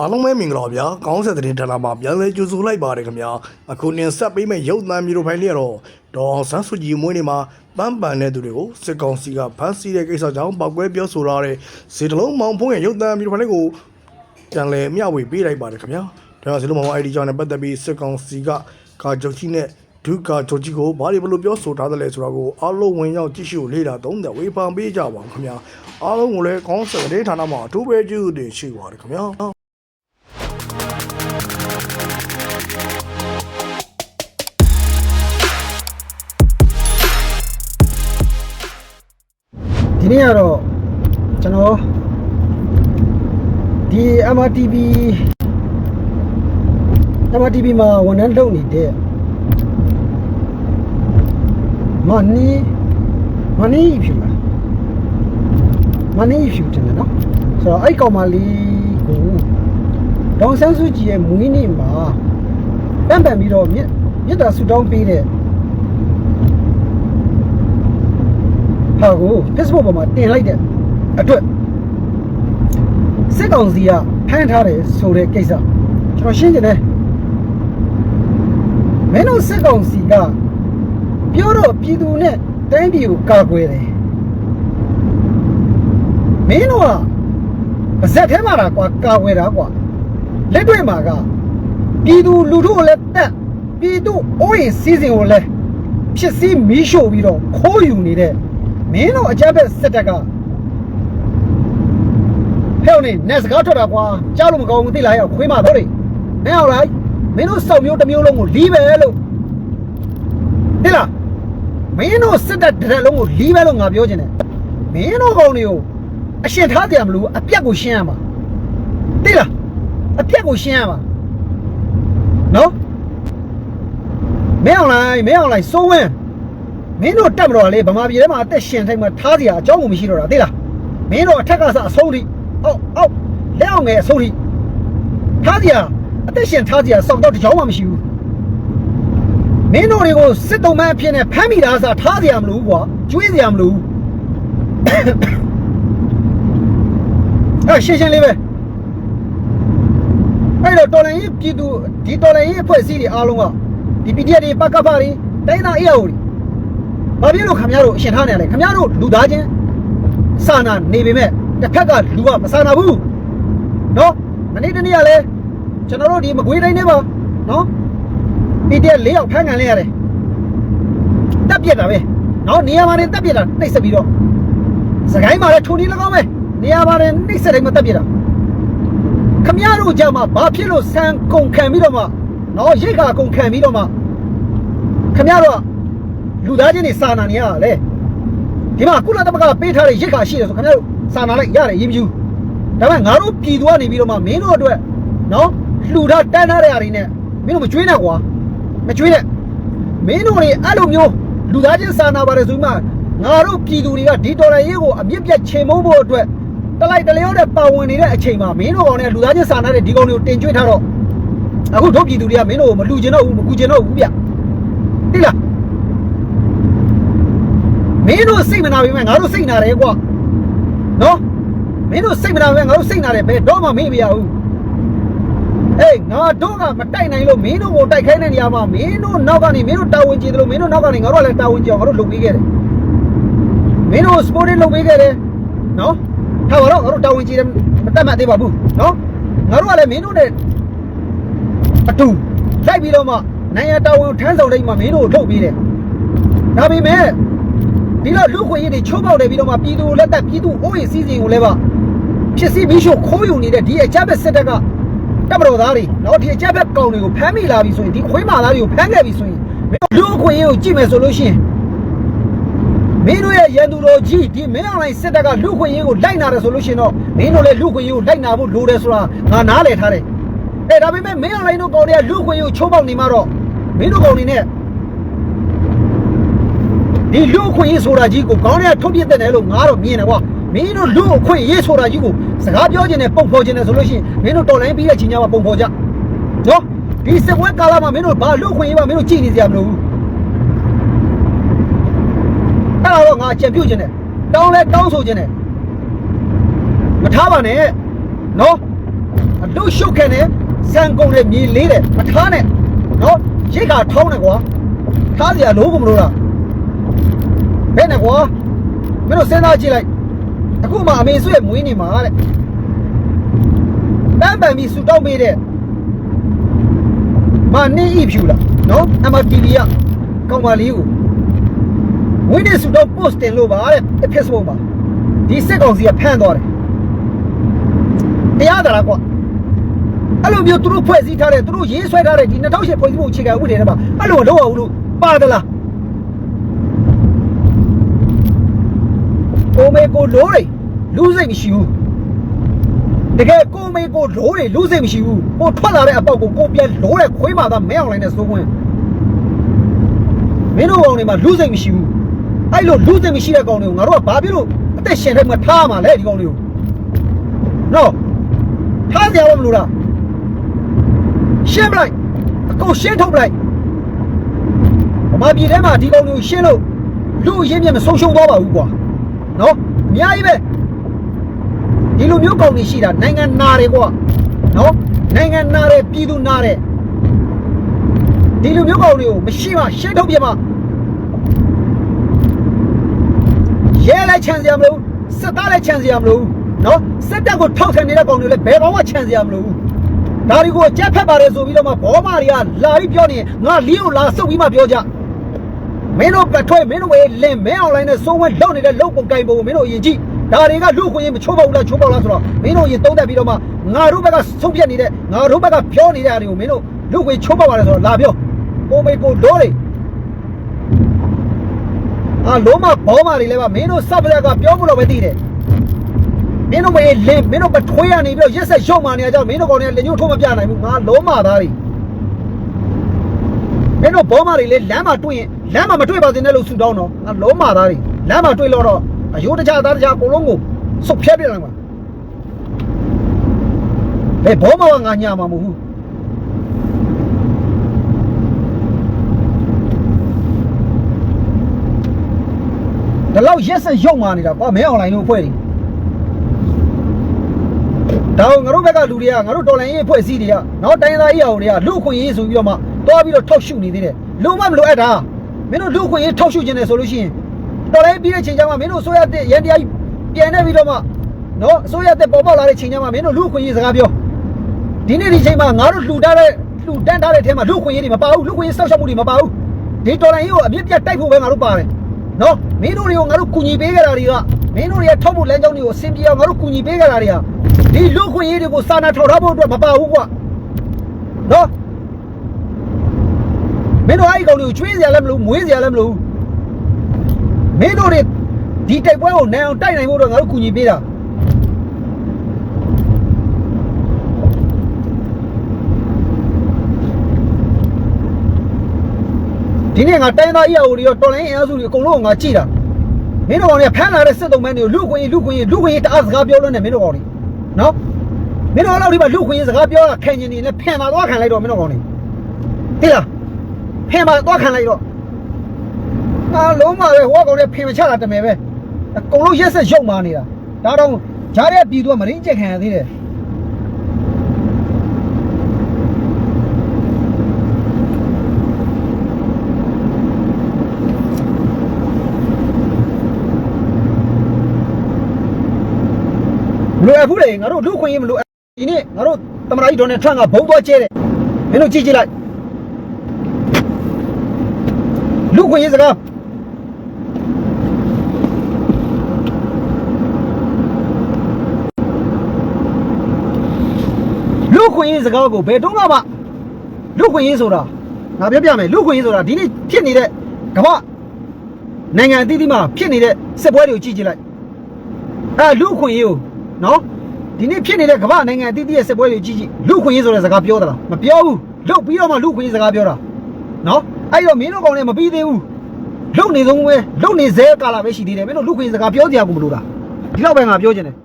အားလုံးပဲမင်္ဂလာဗျာကောင်းဆက်တဲ့ဌာနမှာပြန်လည်ကြိုဆိုလိုက်ပါတယ်ခင်ဗျာအခုတင်ဆက်ပေးမယ့်ရုပ်သံမျိုးဖိုင်လေးကတော့ဒေါ်အောင်ဆန်းစုကြည်မွေးနေ့မှာပန်းပန်တဲ့သူတွေကိုစစ်ကောင်စီကဖမ်းဆီးတဲ့ကိစ္စကြောင့်ပောက်ကွဲပြောဆိုရတဲ့စေတလုံးမောင်ဖုံးရဲ့ရုပ်သံမျိုးဖိုင်လေးကိုပြန်လည်မျှဝေပေးလိုက်ပါတယ်ခင်ဗျာဒါကြောင့်စေတလုံးမောင် ID ကြောင့်လည်းပတ်သက်ပြီးစစ်ကောင်စီကကာကြုတ်ကြီးနဲ့ဒုကာဂျိုကြီးကိုဘာတွေဘလို့ပြောဆိုထားတယ်လဲဆိုတာကိုအားလုံးဝင်ရောက်ကြည့်ရှုလေ့လာသုံးသပ်ဝေဖန်ပေးကြပါဦးခင်ဗျာအားလုံးကိုလည်းကောင်းဆက်တဲ့ဌာနမှာအထူးပဲကျေးဇူးတင်ရှိပါတယ်ခင်ဗျာ ဒီနေ့ကတော့ကျွန်တော်ဒီ MRTV MRTV မှာဝန်ထမ်းလုပ်နေတဲ့မနီမနီဖြူလားမနီဖြူတင်တယ်နော်ဆိုတော့အဲ့ကောင်မလေးကိုဒေါန်ဆန်းစုကြည်ရဲ့မွေးနေ့မှာတံပံပြီးတော့မြစ်မြစ်တာဆူတောင်းပေးတဲ့ ဟာကို Facebook ပေါ်မှာတင်လိုက်တဲ့အတွက်စစ်ကောင်စီကဖမ်းထားတယ်ဆိုတဲ့ကိစ္စကျွန်တော်ရှင်းချင်တယ်မင်းတို့စစ်ကောင်စီကပြောတော့ပြည်သူနဲ့တိုင်းပြည်ကိုကာကွယ်တယ်မင်းတို့ကပါဇက်ထဲမှာတာကွာကာကွယ်တာကွာလက်တွေ့မှာကပြည်သူလူထုကိုလည်းတက်ပြည်သူအိုးရင်စီးစင်ကိုလည်းဖြစ်စည်းမီးရှို့ပြီးတော့ခိုးယူနေတဲ့ မင်းတို့အကြမ်းဖက်စစ်တပ်ကဟဲ့နေနေစကားထွက်တာကွာကြားလို့မကောင်းဘူးသိလားဟဲ့ခွေးမတော့လေမင်းအောင်လိုက်မင်းတို့စောက်မျိုးတစ်မျိုးလုံးကိုလီးပဲလို့သိလားမင်းတို့စစ်တပ်တစ်လုံးကိုလီးပဲလို့ငါပြောချင်တယ်မင်းတို့ကောင်တွေကိုအရှင်ထားကြမလို့အပြက်ကိုရှင်းရမှာသိလားအပြက်ကိုရှင်းရမှာနော်မင်းအောင်လိုက်မင်းအောင်လိုက်စိုးဝင်း မင်းတို့တက်မတော်လေဗမာပြည်ထဲမှာအသက်ရှင်ထိုင်မှာထားစရာအကြောင်းကိုမရှိတော့တာသိလားမင်းတို့အထက်ကစအဆုံးထိအောက်အောက်လက်အောင်ငယ်အဆုံးထိထားစရာအသက်ရှင်ထားစရာစောင့်တော့တစ်ကြောင်းမှမရှိဘူးမင်းတို့တွေကိုစစ်တုံးမအဖြစ်နဲ့ဖမ်းမိတာစားထားစရာမလိုဘူးကွာကျွေးစရာမလိုဘူးအဲ့ရှင်းရှင်းလေးပဲအဲ့တော့တော်လိုင်းရေးပြည်သူဒီတော်လိုင်းရေးအဖွဲ့အစည်းတွေအားလုံးကဒီ PDF တွေပကဖတွေတိုင်းသားအေးအိုတွေ ဘာဖြစ်လို့ခင်ဗျားတို့အရှင်ထားနေရလဲခင်ဗျားတို့လူသားချင်းစာနာနေပေမဲ့တစ်ဖက်ကလူကမစာနာဘူးနော်မနေ့တနေ့ကလည်းကျွန်တော်တို့ဒီမကွေးတိုင်းထဲမှာနော် PDF ၄ယောက်ဖမ်းခံလိုက်ရတယ်တက်ပြက်တာပဲနော်နေရာမှာနေတက်ပြက်တာနှိပ်စက်ပြီးတော့စကိုင်းမှာလည်းထုံဒီ၎င်းပဲနေရာမှာလည်းနှိပ်စက်တိုင်းမှာတက်ပြက်တာခင်ဗျားတို့ကြမှာဘာဖြစ်လို့ဆန်ကုန်ခံပြီးတော့မှနော်ရိတ်ခါကုန်ခံပြီးတော့မှခင်ဗျားတို့က လူသားချင်းတွေစာနာနေရတာလေဒီမှာကုလသမဂ္ဂပေးထားတဲ့ရစ်ခါရှိတယ်ဆိုခင်ဗျားတို့စာနာလိုက်ရတယ်ရေးမယူဒါပေမဲ့ငါတို့ပြည်သူကနေပြီးတော့မှမင်းတို့အတွက်နော်လှူထားတန်းထားတဲ့အရာတွေနဲ့မင်းတို့မကြွေးနဲ့ကွာမကြွေးနဲ့မင်းတို့တွေအဲ့လိုမျိုးလူသားချင်းစာနာပါတယ်ဆိုမှငါတို့ပြည်သူတွေကဒီတော်ရရေးကိုအမြင့်ပြတ်ချိန်မုန်းဖို့အတွက်တလိုက်တလျောနဲ့ပါဝင်နေတဲ့အချိန်မှာမင်းတို့ကောင်နဲ့လူသားချင်းစာနာတဲ့ဒီကောင်တွေကိုတင်ကြွေးထားတော့အခုတို့ပြည်သူတွေကမင်းတို့ကိုမလှူကျင်တော့ဘူးမကူကျင်တော့ဘူးဗျတိလား မင်းတို့စိတ်မနာပေမဲ့ငါတို့စိတ်နာတယ်ကွာနော်မင်းတို့စိတ်မနာပေမဲ့ငါတို့စိတ်နာတယ်ဘယ်တော့မှမေ့မရဘူးအေးငါတို့ကမတိုက်နိုင်လို့မင်းတို့ကိုတိုက်ခိုင်းတဲ့နေရာမှာမင်းတို့နောက်ကနေမင်းတို့တာဝန်ကျတယ်လို့မင်းတို့နောက်ကနေငါတို့ကလည်းတာဝန်ကျအောင်ငါတို့လုပ်ပေးခဲ့တယ်မင်းတို့စပိုร์လုပ်ပေးခဲ့တယ်နော်ထားပါတော့ငါတို့တာဝန်ကျတယ်မတတ်မှတ်သေးပါဘူးနော်ငါတို့ကလည်းမင်းတို့နဲ့အတူလိုက်ပြီးတော့မှနိုင်ငံတာဝန်ထမ်းဆောင်တိုင်းမှာမင်းတို့ကိုလုပ်ပေးတယ်ဒါပေမဲ့ ဒီတော့လူခွင့်ရေးတွေချိုးပေါက်တယ်ပြီးတော့မှပြည်သူကိုလက်သက်ပြည်သူအိုးရင်စီးစိမ်ကိုလည်းပါဖြစ်စီမိရှုခိုးယူနေတဲ့ဒီအကြမ်းဖက်စစ်တပ်ကတပ်မတော်သားတွေနော်ဒီအကြမ်းဖက်ကောင်တွေကိုဖမ်းမိလာပြီဆိုရင်ဒီခွေးမာသားတွေကိုဖမ်းခဲ့ပြီဆိုရင်မင်းတို့လူခွင့်ရေးကိုကြည့်မယ်ဆိုလို့ရှိရင်မင်းတို့ရဲ့ရန်သူတော်ကြီးဒီမင်းအောင်လိုင်းစစ်တပ်ကလူခွင့်ရေးကိုလိုက်နာတယ်ဆိုလို့ရှိရင်တော့မင်းတို့လည်းလူခွင့်ရေးကိုလိုက်နာဖို့လိုတယ်ဆိုတာငါနားလည်ထားတယ်အဲဒါပေမဲ့မင်းအောင်လိုင်းတို့ကောင်တွေကလူခွင့်ရေးကိုချိုးပေါက်နေမှတော့မင်းတို့ကောင်တွေနဲ့ ဒီလူအခွင့်ရေးဆိုတာကြီးကိုကောင်းတဲ့ထုတ်ပြတဲ့တယ်လို့ငါတော့မြင်တယ်ကွာမင်းတို့လူအခွင့်ရေးဆိုတာကြီးကိုစကားပြောခြင်းနဲ့ပုံဖော်ခြင်းနဲ့ဆိုလို့ရှိရင်မင်းတို့တော်လိုင်းပြီးတဲ့ချိန်ကျမှပုံဖော်ကြနော်ဒီစပွဲကာလမှာမင်းတို့ဘာလူအခွင့်ရေးပါမင်းတို့ကြည်နေကြမလို့ဘူးအဲ့တော့ငါကြံပြုတ်ခြင်းနဲ့တောင်းလဲတောင်းဆိုခြင်းနဲ့မထားပါနဲ့နော်လှုပ်ရှုပ်ခဲ့တယ်စံကုန်တယ်မြေလေးတယ်မထားနဲ့နော်ရိတ်ခါထောင်းတယ်ကွာထားစရာလိုကုန်မလို့လား ဘယ်နဲ့ကွာမင်းတို့စဉ်းစားကြည့်လိုက်အခုမှအမေဆွေမွေးနေမှာတဲ့တမ်းပန်ပြီးဆူတောက်ပေးတဲ့မနေဤဖြူလားနော် MTV ကကောင်မလေးကိုဝင်းနေဆူတော့ post တင်လို့ပါတဲ့ Facebook မှာဒီစစ်ကောင်စီကဖမ်းသွားတယ်တရားသလားကွာအဲ့လိုမျိုးသူတို့ဖွဲ့စည်းထားတဲ့သူတို့ရေးဆွဲထားတဲ့ဒီ2008ဖွဲ့စည်းမှုအခြေခံဥပဒေထဲမှာအဲ့လိုမလုပ်အောင်လို့ပါသလား ကိုမေကိုလိုးတွေလူစိတ်မရှိဘူးတကယ်ကိုမေကိုလိုးတွေလူစိတ်မရှိဘူးကိုထွက်လာတဲ့အပေါက်ကိုကိုပြန်လိုးတဲ့ခွေးမာသားမဲအောင်လိုက်တဲ့စိုးခွင်းမင်းတို့ကောင်တွေမှာလူစိတ်မရှိဘူးအဲ့လိုလူစိတ်မရှိတဲ့ကောင်တွေကိုငါတို့ကဘာဖြစ်လို့အသက်ရှင်တဲ့မှာထားမှာလဲဒီကောင်တွေကိုနော်ထားကြရမလို့လားရှင်းပလိုက်အကုန်ရှင်းထုတ်ပလိုက်ဗမာပြည်ထဲမှာဒီကောင်တွေကိုရှင်းလို့လူအရင်းမြစ်မဆုံးရှုံးသွားပါဘူးကွာ နော်အများကြီးပဲဒီလိုမျိုးကောင်တွေရှိတာနိုင်ငံနာတယ်ကွာနော်နိုင်ငံနာတယ်ပြည်သူနာတယ်ဒီလိုမျိုးကောင်တွေကိုမရှိမှရှင်းထုတ်ပြမှရဲလည်းခြံစရာမလိုဘူးစစ်သားလည်းခြံစရာမလိုဘူးနော်စစ်တပ်ကိုထောက်ခံနေတဲ့ကောင်တွေလည်းဘယ်ကောင်မှခြံစရာမလိုဘူးဒါတွေကိုကြက်ဖက်ပါတယ်ဆိုပြီးတော့မှဘောမာတွေကလာပြီးပြောနေရင်ငါလီကိုလာစုပ်ပြီးမှပြောကြ မင်းတို့ပထွေးမင်းတို့ရဲ့လင်မင်းအွန်လိုင်းနဲ့စိုးဝဲလောက်နေတဲ့လုံပုံကင်ပုံကိုမင်းတို့အရင်ကြည့်ဒါတွေကလူခွင့်ရင်မချိုးပေါက်ဘူးလားချိုးပေါက်လားဆိုတော့မင်းတို့ရင်သုံးသက်ပြီးတော့မှငါတို့ဘက်ကဆုံးဖြတ်နေတဲ့ငါတို့ဘက်ကပြောနေတဲ့အားတွေကိုမင်းတို့လူခွင့်ချိုးပေါက်ပါတယ်ဆိုတော့လာပြောကိုမေကိုဒိုးတွေအာလုံးမဘောမာတွေလည်းပါမင်းတို့စပရကပြောဖို့တော့ပဲသိတယ်မင်းတို့မေလင်မင်းတို့ပထွေးရနေပြီးတော့ရက်ဆက်ရုံမာနေကြတော့မင်းတို့ကောင်တွေကလက်ညှိုးထိုးမပြနိုင်ဘူးငါလုံးမသားတွေ မင်းတို့ဘောမာတွေလေလမ်းမှာတွေ့ရင်လမ်းမှာမတွေ့ပါစေနဲ့လို့ဆူတောင်းတော့ငါလုံးမသားတွေလမ်းမှာတွေ့လို့တော့အယိုးတခြားသားတခြားအကုန်လုံးကိုစုပ်ဖြဲပြလိုက်မှာဘယ်ဘောမာကငါညာမှာမဟုတ်ဘူးဒါတော့ရက်ဆက်ရုံမာနေတာကွာမင်းအွန်လိုင်းလို့ဖွဲ့တယ်ဒါကိုငါတို့ဘက်ကလူတွေကငါတို့တော်လိုင်းရေးအဖွဲ့အစည်းတွေကနော်တိုင်းသားရေးအောင်တွေကလူခွင့်ရေးဆိုပြီးတော့မှ တွားပြီးတော့ထောက်ရှုနေသေးတယ်လူမမလိုအပ်တာမင်းတို့လူခွင့်ရေးထောက်ရှုခြင်းတယ်ဆိုလို့ရှိရင်တော်လိုင်းပြီးတဲ့ချိန်ကျမှမင်းတို့ဆိုရတဲ့ရန်တရားကြီးပြန်နေပြီးတော့မှနော်ဆိုရတဲ့ပေါ်ပေါက်လာတဲ့ချိန်ကျမှမင်းတို့လူခွင့်ရေးစကားပြောဒီနေ့ဒီချိန်မှာငါတို့လှူထားတဲ့လှူတန်းထားတဲ့ထဲမှာလူခွင့်ရေးတွေမပါဘူးလူခွင့်ရေးစောက်ရှောက်မှုတွေမပါဘူးဒီတော်လိုင်းရေးကိုအမြင့်ပြတ်တိုက်ဖို့ပဲငါတို့ပါတယ်နော်မင်းတို့တွေကိုငါတို့ကူညီပေးကြတာတွေကမင်းတို့တွေထောက်ဖို့လမ်းကြောင်းတွေကိုအဆင်ပြေအောင်ငါတို့ကူညီပေးကြတာတွေကဒီလူခွင့်ရေးတွေကိုစာနာထောက်ထားဖို့အတွက်မပါဘူးကွာနော် မင်းတို့အဲ့ဒီကောင်တွေကိုကျွေးစရာလည်းမလိုမွေးစရာလည်းမလိုဘူးမင်းတို့တွေဒီတိုက်ပွဲကိုနိုင်အောင်တိုက်နိုင်ဖို့အတွက်ငါတို့ကူညီပေးတာဒီနေ့ငါတိုင်းသားအရာအိုတွေရောတော်လိုင်းအင်အားစုတွေအကုန်လုံးကိုငါကြည့်တာမင်းတို့ကောင်တွေကဖမ်းလာတဲ့စစ်တုံးမန်းတွေကိုလူခွင့်ရေးလူခွင့်ရေးလူခွင့်ရေးတအားစကားပြောလို့နဲ့မင်းတို့ကောင်တွေနော်မင်းတို့ကတော့ဒီမှာလူခွင့်ရေးစကားပြောတာခံကျင်နေလဲဖန်ပါသွားခံလိုက်တော့မင်းတို့ကောင်တွေသိလား ဖန်ပါသွားခံလိုက်တော့ငါလုံးပါပဲဟိုကောင်တွေဖင်မချတာတမယ်ပဲအကုန်လုံးရက်ဆက်ရုပ်မာနေတာဒါတော့ဂျားတဲ့ပြည်သူကမရင်းချက်ခံရသေးတယ်မလိုအပ်ဘူးလေငါတို့လူခွင့်ရေးမလိုအပ်ဒီနေ့ငါတို့သမ္မတကြီးဒေါ်နယ်ထရန့်ကဘုံသွားကျဲတယ်မင်းတို့ကြည့်ကြည့်လိုက် လူခွင့်ရေးစကားလူခွင့်ရေးစကားကိုဘယ်တော့မှလူခွင့်ရေးဆိုတာငါပြောပြမယ်လူခွင့်ရေးဆိုတာဒီနေ့ဖြစ်နေတဲ့ကမ္ဘာနိုင်ငံအသီးသီးမှာဖြစ်နေတဲ့စစ်ပွဲတွေကိုကြည့်ကြည့်လိုက်အဲလူခွင့်ရေးကိုနော်ဒီနေ့ဖြစ်နေတဲ့ကမ္ဘာနိုင်ငံအသီးသီးရဲ့စစ်ပွဲတွေကြည့်ကြည့်လူခွင့်ရေးဆိုတဲ့စကားပြောသလားမပြောဘူးလုတ်ပြီးတော့မှလူခွင့်ရေးစကားပြောတာနော် အဲ့တော့မင်းတို့ကောင်လည်းမပြီးသေးဘူးလုတ်နေဆုံးပဲလုတ်နေသေးကာလာပဲရှိသေးတယ်မင်းတို့လူခွင့်ရေးစကားပြောကြရကုန်မလို့လားဒီတော့ပဲငါပြောချင်တယ်